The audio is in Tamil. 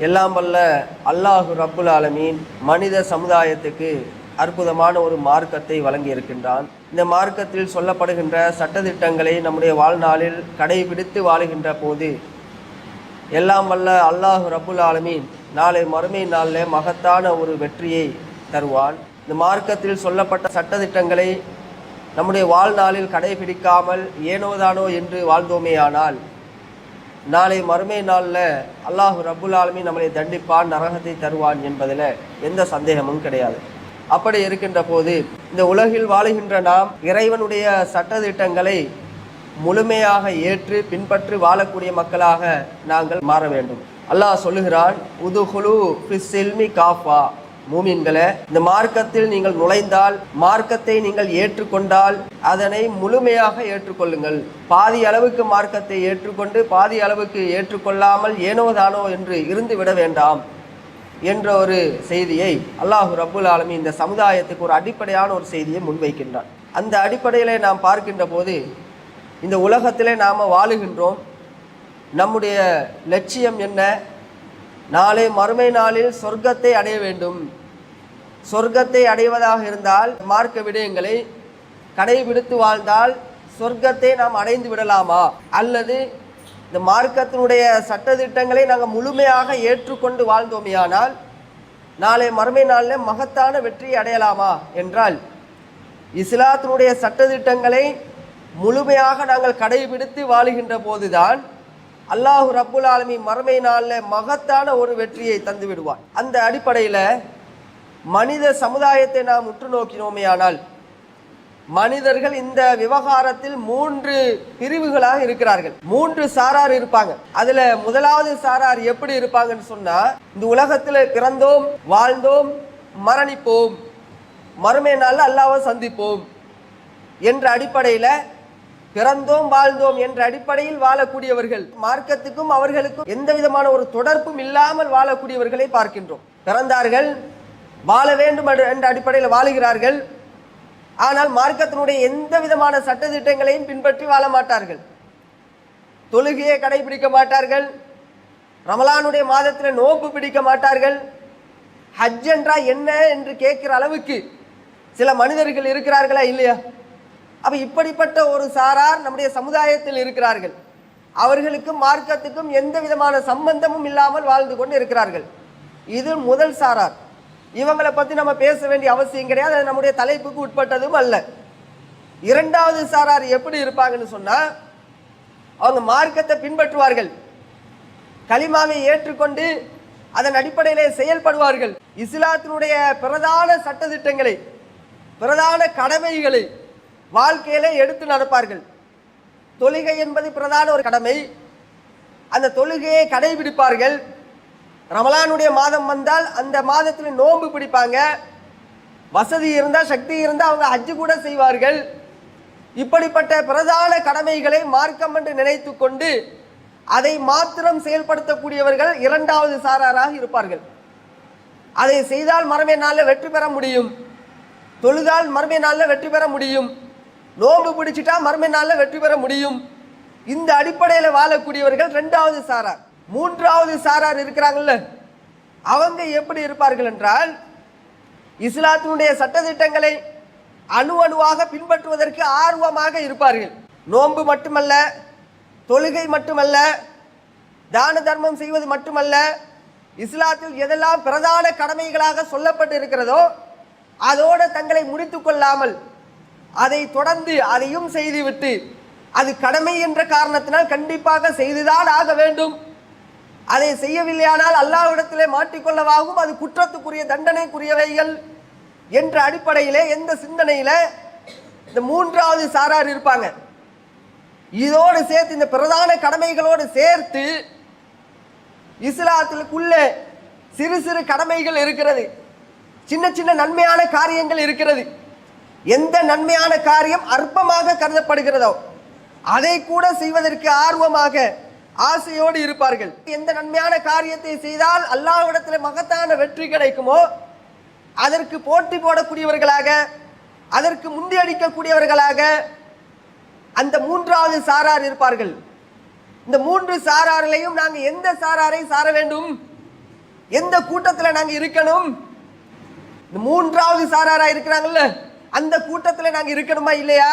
எல்லாம் வல்ல அல்லாஹு ரப்புல் ஆலமீன் மனித சமுதாயத்துக்கு அற்புதமான ஒரு மார்க்கத்தை வழங்கி இருக்கின்றான் இந்த மார்க்கத்தில் சொல்லப்படுகின்ற சட்டதிட்டங்களை நம்முடைய வாழ்நாளில் கடைபிடித்து வாழுகின்ற போது எல்லாம் வல்ல அல்லாஹு ரப்புல் ஆலமீன் நாளை மறுமை நாளில் மகத்தான ஒரு வெற்றியை தருவான். இந்த மார்க்கத்தில் சொல்லப்பட்ட சட்டதிட்டங்களை நம்முடைய வாழ்நாளில் கடைபிடிக்காமல் ஏனோதானோ என்று வாழ்ந்தோமேயானால் நாளை மறுமை நாளில் அல்லாஹு ரபுல் ஆலமி நம்மளை தண்டிப்பான் நரகத்தை தருவான் என்பதில் எந்த சந்தேகமும் கிடையாது. அப்படி இருக்கின்ற போது இந்த உலகில் வாழுகின்ற நாம் இறைவனுடைய சட்டத்திட்டங்களை முழுமையாக ஏற்று பின்பற்றி வாழக்கூடிய மக்களாக நாங்கள் மாற வேண்டும். அல்லாஹ் சொல்லுகிறான் உதுகுலு ஃபிஸ்ஸில்மி காஃபா. மூமின்களே இந்த மார்க்கத்தில் நீங்கள் நுழைந்தால் மார்க்கத்தை நீங்கள் ஏற்றுக்கொண்டால் அதனை முழுமையாக ஏற்றுக்கொள்ளுங்கள். பாதி அளவுக்கு மார்க்கத்தை ஏற்றுக்கொண்டு பாதி அளவுக்கு ஏற்றுக்கொள்ளாமல் ஏனோ தானோ என்று இருந்து விட வேண்டாம் என்ற ஒரு செய்தியை அல்லாஹு ரபுல் ஆலமி இந்த சமுதாயத்துக்கு ஒரு அடிப்படையான ஒரு செய்தியை முன்வைக்கின்றான். அந்த அடிப்படையிலே நாம் பார்க்கின்ற போது இந்த உலகத்திலே நாம் வாழுகின்றோம். நம்முடைய லட்சியம் என்ன? நாளை மறுமை நாளில் சொர்க்கத்தை அடைய வேண்டும். சொர்க்கத்தை அடைவதாக இருந்தால் மார்க்க விடயங்களை கடைபிடித்து வாழ்ந்தால் சொர்க்கத்தை நாம் அடைந்து விடலாமா? அல்லது இந்த மார்க்கத்தினுடைய சட்டதிட்டங்களை நாங்கள் முழுமையாக ஏற்றுக்கொண்டு வாழ்ந்தோமையானால் நாளை மறுமை நாளில் மகத்தான வெற்றியை அடையலாமா என்றால் இஸ்லாத்தினுடைய சட்டதிட்டங்களை முழுமையாக நாங்கள் கடைபிடித்து வாழுகின்ற போதுதான் அல்லாஹு ரப்புல் ஆலமி மறுமை நாளில் மகத்தான ஒரு வெற்றியை தந்து விடுவார் அந்த அடிப்படையில் மனித சமுதாயத்தை நாம் உற்று நோக்கினோமேயானால் மனிதர்கள் இந்த விவகாரத்தில் மூன்று பிரிவுகளாக இருக்கிறார்கள். மூன்று சாரார் இருப்பாங்க. அதுல முதலாவது சாரார் எப்படி இருப்பாங்கன்னு சொன்னா இந்த உலகத்துல பிறந்தோம் வாழ்ந்தோம் மரணிப்போம் மறுமை நாள் அல்லாவை சந்திப்போம் என்ற அடிப்படையில பிறந்தோம் வாழ்ந்தோம் என்ற அடிப்படையில் வாழக்கூடியவர்கள். மார்க்கத்துக்கும் அவர்களுக்கும் எந்த விதமான ஒரு தொடர்பும் இல்லாமல் வாழக்கூடியவர்களை பார்க்கின்றோம். பிறந்தார்கள் வாழ வேண்டும் என்ற அடிப்படையில் வாழுகிறார்கள். ஆனால் மார்க்கத்தினுடைய எந்த விதமான சட்டத்திட்டங்களையும் பின்பற்றி வாழ மாட்டார்கள். தொழுகையை கடைபிடிக்க மாட்டார்கள். ரமலானுடைய மாதத்தில் நோப்பு பிடிக்க மாட்டார்கள். ஹஜ் என்றா என்ன என்று கேட்கிற அளவுக்கு சில மனிதர்கள் இருக்கிறார்களா இல்லையா? அப்போ இப்படிப்பட்ட ஒரு சாரார் நம்முடைய சமுதாயத்தில் இருக்கிறார்கள். அவர்களுக்கும் மார்க்கத்துக்கும் எந்த விதமான சம்பந்தமும் இல்லாமல் வாழ்ந்து கொண்டு இருக்கிறார்கள். இது முதல் சாரார். இவங்களை பற்றி நம்ம பேச வேண்டிய அவசியம் கிடையாது. அது நம்முடைய தலைப்புக்கு உட்பட்டதும் அல்ல. இரண்டாவது சாரார் எப்படி இருப்பாங்கன்னு சொன்னால் அவங்க மார்க்கத்தை பின்பற்றுவார்கள். கலிமாவை ஏற்றுக்கொண்டு அதன் அடிப்படையிலே செயல்படுவார்கள். இஸ்லாத்தினுடைய பிரதான சட்டதிட்டங்களை பிரதான கடமைகளை வாழ்க்கையிலே எடுத்து நடப்பார்கள். தொழுகை என்பது பிரதான ஒரு கடமை. அந்த தொழுகையை கடைபிடிப்பார்கள். ரமலானுடைய மாதம் வந்தால் அந்த மாதத்தில் நோன்பு பிடிப்பாங்க. வசதி இருந்தால் சக்தி இருந்தால் அவங்க ஹஜ்ஜு கூட செய்வார்கள். இப்படிப்பட்ட பிரதான கடமைகளை மார்க்கம் என்று நினைத்து கொண்டு அதை மாத்திரம் செயல்படுத்தக்கூடியவர்கள் இரண்டாவது சாராராக இருப்பார்கள். அதை செய்தால் மறுமை நாளில் வெற்றி பெற முடியும். தொழுதால் மறுமை நாளில் வெற்றி பெற முடியும். நோன்பு பிடிச்சிட்டா மர்ம நாளில் வெற்றி பெற முடியும். இந்த அடிப்படையில் வாழக்கூடியவர்கள் ரெண்டாவது சாரார் மூன்றாவது சாரார் இருக்கிறாங்கல்ல அவங்க எப்படி இருப்பார்கள் என்றால் இஸ்லாத்தினுடைய சட்டதிட்டங்களை அணு அணுவாக பின்பற்றுவதற்கு ஆர்வமாக இருப்பார்கள். நோன்பு மட்டுமல்ல தொழுகை மட்டுமல்ல தான தர்மம் செய்வது மட்டுமல்ல இஸ்லாத்தில் எதெல்லாம் பிரதான கடமைகளாக சொல்லப்பட்டு இருக்கிறதோ அதோடு தங்களை முடித்து கொள்ளாமல் அதை தொடர்ந்து அதையும் செய்துவிட்டு அது கடமை என்ற காரணத்தினால் கண்டிப்பாக செய்துதான் ஆக வேண்டும். அதை செய்யவில்லையானால் அல்லாஹ்விடத்திலே மாட்டிக்கொள்ளவாகும். அது குற்றத்துக்குரிய தண்டனைக்குரியவைகள் என்ற அடிப்படையிலே எந்த சிந்தனையில இந்த மூன்றாவது சாரார் இருப்பாங்க. இதோடு சேர்த்து இந்த பிரதான கடமைகளோடு சேர்த்து இஸ்லாத்திற்குள்ளே சிறு சிறு கடமைகள் இருக்கிறது. சின்ன சின்ன நன்மையான காரியங்கள் இருக்கிறது. எந்த நன்மையான காரியம் அற்பமாக கருதப்படுகிறதோ அதை கூட செய்வதற்கு ஆர்வமாக ஆசையோடு இருப்பார்கள். எந்த நன்மையான காரியத்தை செய்தால் அல்லாஹ்விடத்தில் மகத்தான வெற்றி கிடைக்குமோ அதற்கு போட்டி போடக்கூடியவர்களாக அதற்கு முந்தியடிக்கக்கூடியவர்களாக அந்த மூன்றாவது சாரார் இருப்பார்கள். இந்த மூன்று சாராரிலையும் நாங்கள் எந்த சாராரை சார வேண்டும்? எந்த கூட்டத்தில் நாங்கள் இருக்கணும்? இந்த மூன்றாவது சாராராக இருக்கிறாங்கல்ல? அந்த கூட்டத்தில் நாங்கள் இருக்கணுமா இல்லையா?